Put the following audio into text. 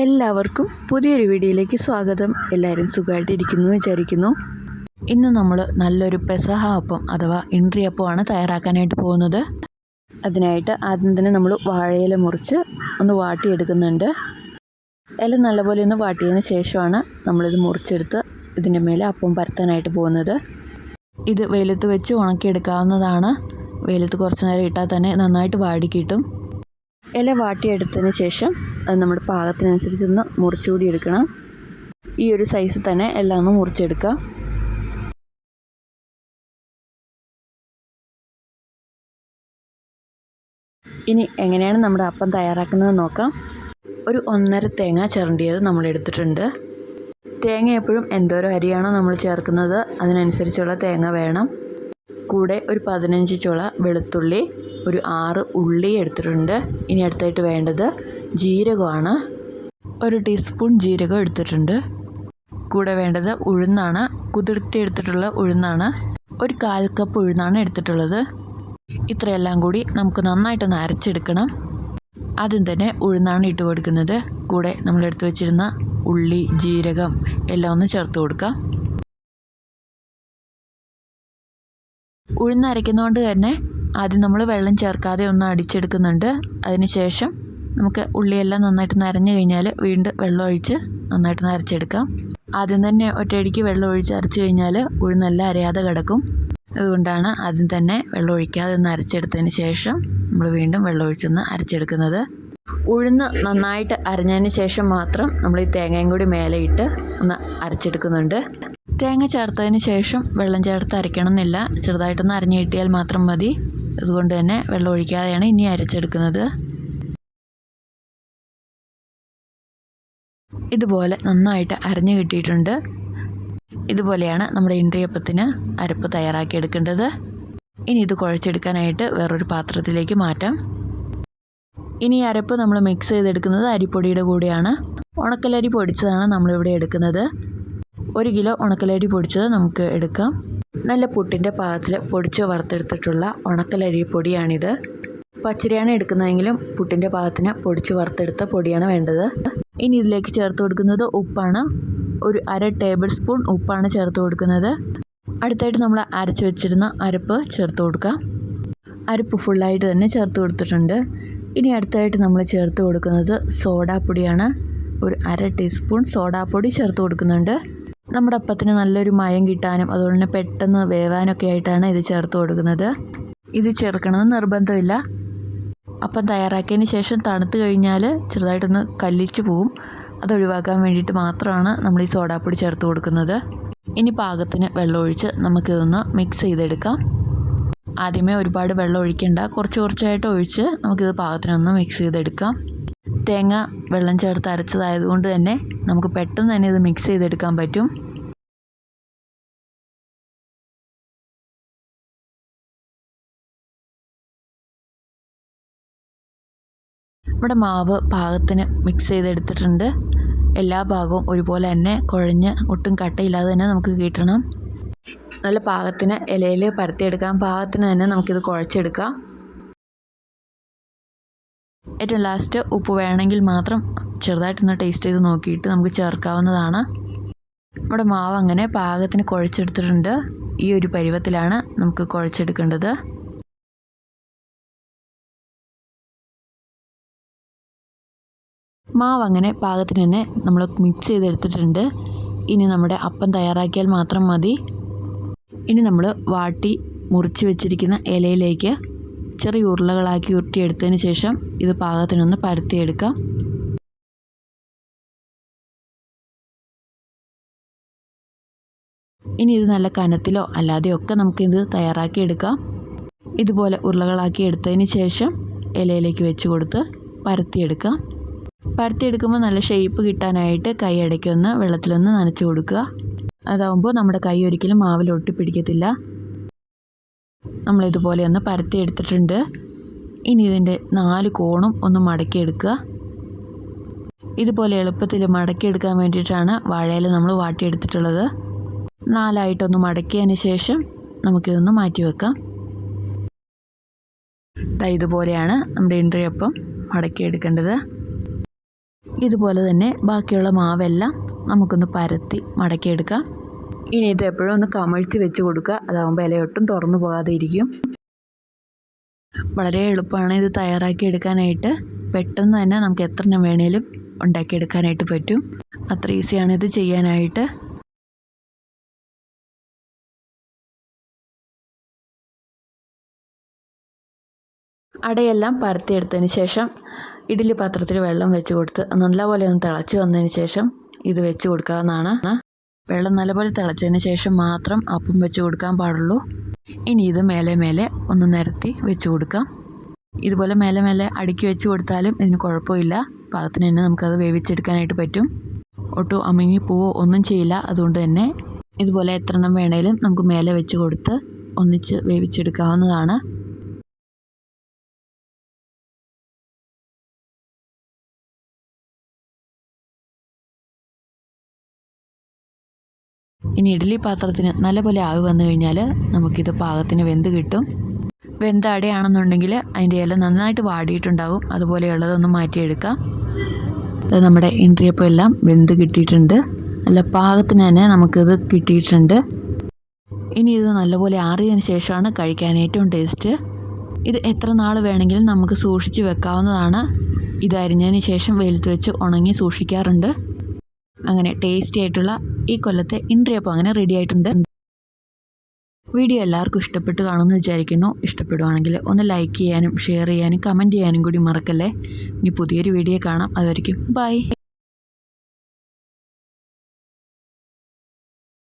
എല്ലാവർക്കും പുതിയൊരു വീഡിയോയിലേക്ക് സ്വാഗതം. എല്ലാവരും സുഖമായിട്ടിരിക്കുന്നു വിചാരിക്കുന്നു. ഇന്ന് നമ്മൾ നല്ലൊരു പെസഹ അപ്പം അഥവാ ഇൻട്രി അപ്പമാണ് തയ്യാറാക്കാനായിട്ട് പോകുന്നത്. അതിനായിട്ട് ആദ്യം തന്നെ നമ്മൾ വാഴയില മുറിച്ച് ഒന്ന് വാട്ടിയെടുക്കുന്നുണ്ട്. ഇല നല്ലപോലെ ഒന്ന് വാട്ടിയതിന് ശേഷമാണ് നമ്മളിത് മുറിച്ചെടുത്ത് ഇതിന്റെ മേലെ അപ്പം പരത്താനായിട്ട് പോകുന്നത്. ഇത് വെയിലത്ത് വെച്ച് ഉണക്കിയെടുക്കാവുന്നതാണ്. വെയിലത്ത് കുറച്ച് നേരം ഇട്ടാൽ തന്നെ നന്നായിട്ട് വാടി കിട്ടും. ഇല വാട്ടിയെടുത്തതിന് ശേഷം അത് നമ്മുടെ പാകത്തിനനുസരിച്ചൊന്ന് മുറിച്ചുകൂടി എടുക്കണം. ഈ ഒരു സൈസ് തന്നെ എല്ലാം ഒന്ന് മുറിച്ചെടുക്കാം. ഇനി എങ്ങനെയാണ് നമ്മുടെ അപ്പം തയ്യാറാക്കുന്നത് നോക്കാം. ഒരു ഒന്നര തേങ്ങ ചിരണ്ടിയത് നമ്മൾ എടുത്തിട്ടുണ്ട്. തേങ്ങ എപ്പോഴും എന്തോരം അരിയാണോ നമ്മൾ ചേർക്കുന്നത് അതിനനുസരിച്ചുള്ള തേങ്ങ വേണം. കൂടെ ഒരു പതിനഞ്ച് ചുള വെളുത്തുള്ളി ഒരു ആറ് ഉള്ളി എടുത്തിട്ടുണ്ട്. ഇനി അടുത്തായിട്ട് വേണ്ടത് ജീരകമാണ്. ഒരു ടീസ്പൂൺ ജീരകം എടുത്തിട്ടുണ്ട്. കൂടെ വേണ്ടത് ഉഴുന്നാണ്. കുതിർത്തി എടുത്തിട്ടുള്ള ഉഴുന്നാണ്. ഒരു കാൽ കപ്പ് ഉഴുന്നാണ് എടുത്തിട്ടുള്ളത്. ഇത്രയെല്ലാം കൂടി നമുക്ക് നന്നായിട്ടൊന്ന് അരച്ചെടുക്കണം. ആദ്യം തന്നെ ഉഴുന്നാണ് ഇട്ട് കൊടുക്കുന്നത്. കൂടെ നമ്മൾ എടുത്തു വെച്ചിരുന്ന ഉള്ളി ജീരകം എല്ലാം ഒന്ന് ചേർത്ത് കൊടുക്കാം. ഉഴുന്നരയ്ക്കുന്നതുകൊണ്ട് തന്നെ ആദ്യം നമ്മൾ വെള്ളം ചേർക്കാതെ ഒന്ന് അടിച്ചെടുക്കുന്നുണ്ട്. അതിനുശേഷം നമുക്ക് ഉള്ളിയെല്ലാം നന്നായിട്ട് നരഞ്ഞു കഴിഞ്ഞാൽ വീണ്ടും വെള്ളം ഒഴിച്ച് നന്നായിട്ട് നരച്ചെടുക്കാം. ആദ്യം തന്നെ ഒറ്റയടിക്ക് വെള്ളം ഒഴിച്ച് അരച്ച് കഴിഞ്ഞാൽ ഉഴുന്നെല്ലാം അരയാതെ കിടക്കും. അതുകൊണ്ടാണ് ആദ്യം തന്നെ വെള്ളം ഒഴിക്കാതെ ഒന്ന് അരച്ചെടുത്തതിന് ശേഷം നമ്മൾ വീണ്ടും വെള്ളം ഒഴിച്ചൊന്ന് അരച്ചെടുക്കുന്നത്. ഉഴുന്ന് നന്നായിട്ട് അരഞ്ഞതിന് ശേഷം മാത്രം നമ്മൾ ഈ തേങ്ങയും കൂടി മേലെ ഇട്ട് ഒന്ന് അരച്ചെടുക്കുന്നുണ്ട്. തേങ്ങ ചേർത്തതിന് ശേഷം വെള്ളം ചേർത്ത് അരയ്ക്കണം എന്നില്ല ചെറുതായിട്ടൊന്ന് അരഞ്ഞു കിട്ടിയാൽ മാത്രം മതി. അതുകൊണ്ട് തന്നെ വെള്ളം ഒഴിക്കാതെയാണ് ഇനി അരച്ചെടുക്കുന്നത്. ഇതുപോലെ നന്നായിട്ട് അരഞ്ഞു കിട്ടിയിട്ടുണ്ട്. ഇതുപോലെയാണ് നമ്മുടെ ഇൻഡ്രിയപ്പത്തിന് അരപ്പ് തയ്യാറാക്കി എടുക്കേണ്ടത്. ഇനി ഇത് കുഴച്ചെടുക്കാനായിട്ട് വേറൊരു പാത്രത്തിലേക്ക് മാറ്റാം. ഇനി അരപ്പ് നമ്മൾ മിക്സ് ചെയ്തെടുക്കുന്നത് അരിപ്പൊടിയുടെ കൂടെയാണ്. ഉണക്കലരി പൊടിച്ചതാണ് നമ്മളിവിടെ എടുക്കുന്നത്. ഒരു കിലോ ഉണക്കലരി പൊടിച്ചത് നമുക്ക് എടുക്കാം. നല്ല പുട്ടിന്റെ പാകത്തിൽ പൊടിച്ച് വറുത്തെടുത്തിട്ടുള്ള ഉണക്കലരി പൊടിയാണിത്. പച്ചരിയാണ് എടുക്കുന്നതെങ്കിലും പുട്ടിന്റെ പാകത്തിന് പൊടിച്ച് വറുത്തെടുത്ത പൊടിയാണ് വേണ്ടത്. ഇനി ഇതിലേക്ക് ചേർത്ത് കൊടുക്കുന്നത് ഉപ്പാണ്. ഒരു അര ടേബിൾ സ്പൂൺ ഉപ്പാണ് ചേർത്ത് കൊടുക്കുന്നത്. അടുത്തായിട്ട് നമ്മൾ അരച്ച് വെച്ചിരുന്ന അരപ്പ് ചേർത്ത് കൊടുക്കാം. അരപ്പ് ഫുള്ളായിട്ട് തന്നെ ചേർത്ത് കൊടുത്തിട്ടുണ്ട്. ഇനി അടുത്തായിട്ട് നമ്മൾ ചേർത്ത് കൊടുക്കുന്നത് സോഡാപ്പൊടിയാണ്. ഒരു അര ടീസ്പൂൺ സോഡാപ്പൊടി ചേർത്ത് കൊടുക്കുന്നുണ്ട്. നമ്മുടെ അപ്പത്തിന് നല്ലൊരു മയം കിട്ടാനും അതുപോലെ തന്നെ പെട്ടെന്ന് വേവാനൊക്കെ ആയിട്ടാണ് ഇത് ചേർത്ത് കൊടുക്കുന്നത്. ഇത് ചേർക്കണമെന്ന് നിർബന്ധമില്ല. അപ്പം തയ്യാറാക്കിയതിന് ശേഷം തണുത്ത് കഴിഞ്ഞാൽ ചെറുതായിട്ടൊന്ന് കല്ലിച്ച് പോവും. അത് ഒഴിവാക്കാൻ വേണ്ടിയിട്ട് മാത്രമാണ് നമ്മൾ ഈ സോഡാപ്പൊടി ചേർത്ത് കൊടുക്കുന്നത്. ഇനി പാകത്തിന് വെള്ളമൊഴിച്ച് നമുക്കിതൊന്ന് മിക്സ് ചെയ്തെടുക്കാം. ആദ്യമേ ഒരുപാട് വെള്ളം ഒഴിക്കേണ്ട. കുറച്ച് കുറച്ചായിട്ട് ഒഴിച്ച് നമുക്കിത് പാകത്തിനൊന്ന് മിക്സ് ചെയ്തെടുക്കാം. തേങ്ങ വെള്ളം ചേർത്ത് അരച്ചതായതുകൊണ്ട് തന്നെ നമുക്ക് പെട്ടെന്ന് തന്നെ ഇത് മിക്സ് ചെയ്തെടുക്കാൻ പറ്റും. നമ്മുടെ മാവ് പാകത്തിന് മിക്സ് ചെയ്തെടുത്തിട്ടുണ്ട്. എല്ലാ ഭാഗവും ഒരുപോലെ തന്നെ കുഴഞ്ഞ് ഒട്ടും കട്ടയില്ലാതെ തന്നെ നമുക്ക് കിട്ടണം. നല്ല പാകത്തിന് ഇലയിൽ പരത്തിയെടുക്കാം. പാകത്തിന് തന്നെ നമുക്കിത് കുഴച്ചെടുക്കാം. ഏറ്റവും ലാസ്റ്റ് ഉപ്പ് വേണമെങ്കിൽ മാത്രം ചെറുതായിട്ടൊന്ന് ടേസ്റ്റ് ചെയ്ത് നോക്കിയിട്ട് നമുക്ക് ചേർക്കാവുന്നതാണ്. നമ്മുടെ മാവ് അങ്ങനെ പാകത്തിന് കുഴച്ചെടുത്തിട്ടുണ്ട്. ഈ ഒരു പരുവത്തിലാണ് നമുക്ക് കുഴച്ചെടുക്കേണ്ടത്. മാവ് അങ്ങനെ പാകത്തിന് തന്നെ നമ്മൾ മിക്സ് ചെയ്തെടുത്തിട്ടുണ്ട്. ഇനി നമ്മുടെ അപ്പം തയ്യാറാക്കിയാൽ മാത്രം മതി. ഇനി നമ്മൾ വാട്ടി മുറിച്ച് വെച്ചിരിക്കുന്ന ഇലയിലേക്ക് ചെറിയ ഉരുളകളാക്കി ഉരുട്ടിയെടുത്തതിന് ശേഷം ഇത് പാകത്തിനൊന്ന് പരത്തിയെടുക്കാം. ഇനി ഇത് നല്ല കനത്തിലോ അല്ലാതെയോ ഒക്കെ നമുക്കിത് തയ്യാറാക്കിയെടുക്കാം ഇതുപോലെ ഉരുളകളാക്കി എടുത്തതിന് ശേഷം ഇലയിലേക്ക് വെച്ച് കൊടുത്ത് പരത്തിയെടുക്കാം. പരത്തിയെടുക്കുമ്പോൾ നല്ല ഷേപ്പ് കിട്ടാനായിട്ട് കൈ ഇടയ്ക്കൊന്ന് വെള്ളത്തിലൊന്ന് നനച്ച് കൊടുക്കുക. അതാവുമ്പോൾ നമ്മുടെ കൈ ഒരിക്കലും മാവിൽ ഒട്ടിപ്പിടിക്കത്തില്ല നമ്മളിതുപോലെ ഒന്ന് പരത്തി എടുത്തിട്ടുണ്ട്. ഇനി ഇതിന്റെ നാല് കോണും ഒന്ന് മടക്കിയെടുക്കുക ഇതുപോലെ എളുപ്പത്തിൽ മടക്കിയെടുക്കാൻ വേണ്ടിയിട്ടാണ് വാഴയില നമ്മൾ വാട്ടിയെടുത്തിട്ടുള്ളത് നാലായിട്ടൊന്ന് മടക്കിയതിന് ശേഷം നമുക്കിതൊന്ന് മാറ്റി വെക്കാം. ദാ ഇതുപോലെയാണ് നമ്മുടെ ഇൻട്രിയപ്പം മടക്കിയെടുക്കേണ്ടത് ഇതുപോലെ തന്നെ ബാക്കിയുള്ള മാവെല്ലാം നമുക്കൊന്ന് പരത്തി മടക്കിയെടുക്കാം ഇനി ഇത് എപ്പോഴും ഒന്ന് കമഴ്ത്തി വെച്ച് കൊടുക്കുക. അതാകുമ്പോൾ ഇലയൊട്ടും തുറന്നു പോകാതെ ഇരിക്കും വളരെ എളുപ്പമാണ് ഇത് തയ്യാറാക്കി എടുക്കാനായിട്ട്. പെട്ടെന്ന് തന്നെ നമുക്ക് എത്ര എണ്ണം വേണേലും ഉണ്ടാക്കിയെടുക്കാനായിട്ട് പറ്റും. അത്ര ഈസിയാണ് ഇത് ചെയ്യാനായിട്ട്. അടയെല്ലാം പരത്തിയെടുത്തതിന് ശേഷം ഇഡ്ഡലി പാത്രത്തിൽ വെള്ളം വെച്ച് കൊടുത്ത് നല്ലപോലെ ഒന്ന് തിളച്ച് വന്നതിന് ശേഷം ഇത് വെച്ച് കൊടുക്കാവുന്നതാണ്. വെള്ളം നല്ലപോലെ തിളച്ചതിന് ശേഷം മാത്രം അപ്പം വെച്ച് കൊടുക്കാൻ പാടുള്ളൂ. ഇനി ഇത് മേലെ മേലെ ഒന്ന് നിരത്തി വെച്ച് കൊടുക്കാം. ഇതുപോലെ മേലെ മേലെ അടുക്കി വെച്ച് കൊടുത്താലും ഇതിന് കുഴപ്പമില്ല. പാകത്തിന് തന്നെ നമുക്കത് വേവിച്ചെടുക്കാനായിട്ട് പറ്റും. ഒട്ടും അമിങ്ങി പോവോ ഒന്നും ചെയ്യില്ല. അതുകൊണ്ട് തന്നെ ഇതുപോലെ എത്ര എണ്ണം വേണേലും നമുക്ക് മേലെ വെച്ച് കൊടുത്ത് ഒന്നിച്ച് വേവിച്ചെടുക്കാവുന്നതാണ്. ഇനി ഇഡ്ഡലി പാത്രത്തിന് നല്ലപോലെ ആവി വന്നു കഴിഞ്ഞാൽ നമുക്കിത് പാകത്തിന് വെന്ത് കിട്ടും. വെന്ത അടയാണെന്നുണ്ടെങ്കിൽ അതിന്റെ ഇല നന്നായിട്ട് വാടിയിട്ടുണ്ടാകും അതുപോലെയുള്ളതൊന്ന് മാറ്റിയെടുക്കാം. അത് നമ്മുടെ ഇൻട്രിയപ്പം എല്ലാം വെന്ത് കിട്ടിയിട്ടുണ്ട്. നല്ല പാകത്തിന് തന്നെ നമുക്കിത് കിട്ടിയിട്ടുണ്ട്. ഇനി ഇത് നല്ലപോലെ ആറിയതിന് ശേഷമാണ് കഴിക്കാൻ ഏറ്റവും ടേസ്റ്റ്. ഇത് എത്ര നാൾ വേണമെങ്കിലും നമുക്ക് സൂക്ഷിച്ച് വെക്കാവുന്നതാണ്. ഇത് അരിഞ്ഞതിന് ശേഷം വെയിലത്ത് വെച്ച് ഉണങ്ങി സൂക്ഷിക്കാറുണ്ട്. അങ്ങനെ ടേസ്റ്റി ആയിട്ടുള്ള ഈ കൊല്ലത്തെ ഇൻട്രിയപ്പം അങ്ങനെ റെഡി ആയിട്ടുണ്ട്. വീഡിയോ എല്ലാവർക്കും ഇഷ്ടപ്പെട്ട് കാണുമെന്ന് വിചാരിക്കുന്നു. ഇഷ്ടപ്പെടുവാണെങ്കിൽ ഒന്ന് ലൈക്ക് ചെയ്യാനും ഷെയർ ചെയ്യാനും കമന്റ് ചെയ്യാനും കൂടി മറക്കല്ലേ. ഇനി പുതിയൊരു വീഡിയോ കാണാം. അതുവരെയ്ക്കും ബൈ